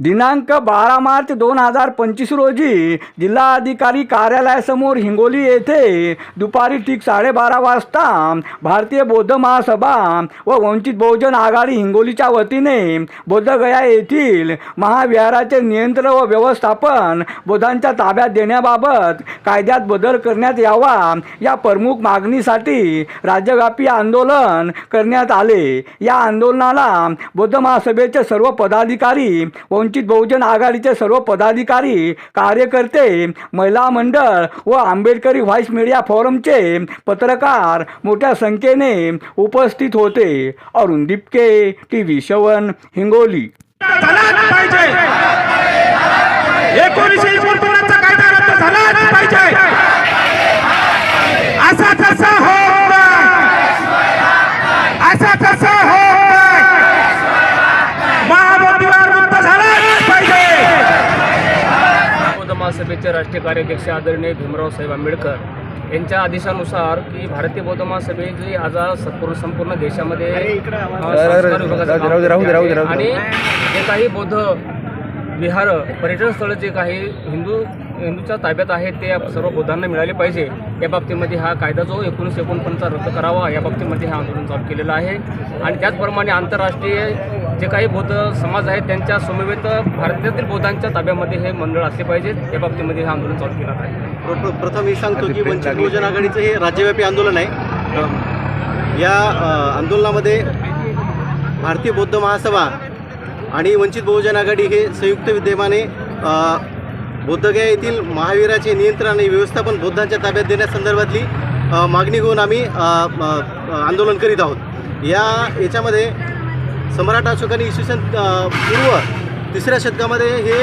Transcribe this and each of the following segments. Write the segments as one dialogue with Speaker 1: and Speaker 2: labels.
Speaker 1: दिनांक बारा मार्च दोन हजार पंचवीस रोजी जिल्हाधिकारी कार्यालयासमोर हिंगोली येथे दुपारी ठीक साडेबारा वाजता भारतीय बौद्ध महासभा व वंचित बहुजन आघाडी हिंगोलीच्या वतीने बोधगया येथील महाविहाराचे नियंत्रण व व्यवस्थापन बौद्धांच्या ताब्यात देण्याबाबत कायद्यात बदल करण्यात यावा या प्रमुख मागणीसाठी राज्यव्यापी आंदोलन करण्यात आले. या आंदोलनाला बौद्ध महासभेचे सर्व पदाधिकारी वंचित बहुजन आघाडीचे सर्व पदाधिकारी कार्यकर्ते महिला मंडळ व आंबेडकरी व्हाईस मीडिया फोरमचे पत्रकार मोठ्या संख्येने उपस्थित होते. अरुण दिपके टी व्ही शवन हिंगोली
Speaker 2: झालाच पाहिजे एकोणीसशे एकोणपन्नासचा कायदा रद्द झालाच पाहिजे असा तसा होत नाही असा तसा होत नाही महाबोधीवार मुक्त झालाच पाहिजे
Speaker 3: बौद्ध महासभेचे राष्ट्रीय कार्याध्यक्ष आदरणीय भीमराव साहेब आंबेडकर यांच्या आदेशानुसार की भारतीय बौद्ध महासभे जी आज संपूर्ण संपूर्ण देशामध्ये. आणि जे काही बौद्ध विहार पर्यटन स्थळं जे काही हिंदू हिंदूच्या ताब्यात आहेत ते सर्व बौद्धांना मिळाले पाहिजे. या बाबतीमध्ये हा कायदा जो एकोणीसशे एकोणपन्नासचा रद्द करावा या बाबतीमध्ये हे आंदोलन चालू केलेलं आहे. आणि त्याचप्रमाणे आंतरराष्ट्रीय जे काही बौद्ध समाज आहेत त्यांच्या समवेत भारतातील बौद्धांच्या ताब्यामध्ये हे मंडळ असले पाहिजेत या बाबतीमध्ये हे आंदोलन चालू केलं आहे.
Speaker 4: प्र- प्रथम मी सांगतो की वंचित बहुजन आघाडीचं हे राज्यव्यापी आंदोलन आहे. या आंदोलनामध्ये भारतीय बौद्ध महासभा आणि वंचित बहुजन आघाडी हे संयुक्त विद्यमाने बोद्धगया येथील महावीराचे नियंत्रण आणि व्यवस्थापन बौद्धांच्या ताब्यात देण्यासंदर्भातली मागणी घेऊन आम्ही आंदोलन करीत आहोत. या याच्यामध्ये सम्राट अशोकाने इसवी सन पूर्व तिसऱ्या शतकामध्ये हे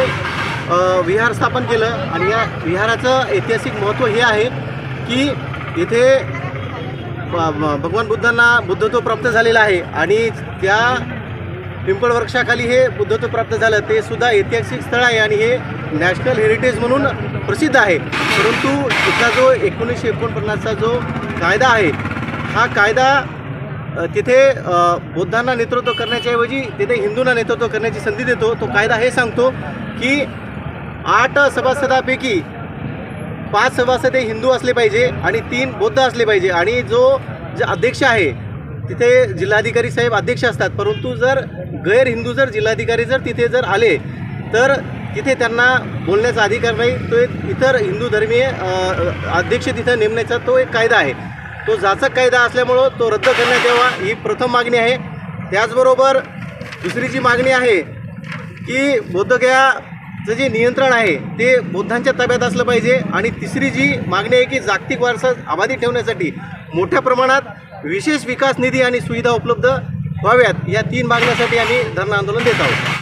Speaker 4: विहार स्थापन केलं. आणि या विहाराचं ऐतिहासिक महत्त्व हे आहे की इथे भगवान बुद्धांना बुद्धत्व प्राप्त झालेलं आहे. आणि त्या पिंपळ वृक्षाखाली हे बुद्धत्व प्राप्त झालं. ते सुद्धा ऐतिहासिक स्थळ आहे आणि हे नॅशनल हेरिटेज म्हणून प्रसिद्ध आहे. परंतु इथला जो एकोणीसशे एकोणपन्नासचा जो कायदा आहे हा कायदा तिथे बौद्धांना नेतृत्व करण्याच्याऐवजी तिथे हिंदूंना नेतृत्व करण्याची संधी देतो. तो कायदा हे सांगतो की आठ सभासदापैकी पाच सभासद हे हिंदू असले पाहिजे आणि तीन बौद्ध असले पाहिजे. आणि जो जे अध्यक्ष आहे तिथे जिल्हाधिकारी साहेब अध्यक्ष असतात. परंतु जर गैर हिंदू जर जिल्हाधिकारी जर तिथे जर आले तर तिथे त्यांना बोलण्याचा अधिकार नाही. तो एक इतर हिंदू धर्मीय अध्यक्ष तिथं नेमण्याचा तो एक कायदा आहे. तो जाचक कायदा असल्यामुळं तो रद्द करण्यात यावा ही प्रथम मागणी आहे. त्याचबरोबर दुसरी जी मागणी आहे की बौद्धगयाचं जे नियंत्रण आहे ते बौद्धांच्या ताब्यात असलं पाहिजे. आणि तिसरी जी मागणी आहे की जागतिक वारसा अबाधित ठेवण्यासाठी मोठ्या प्रमाणात विशेष विकास निधी आणि सुविधा उपलब्ध व्हाव्यात या तीन मागण्यासाठी आम्ही धरणं आंदोलन देत आहोत.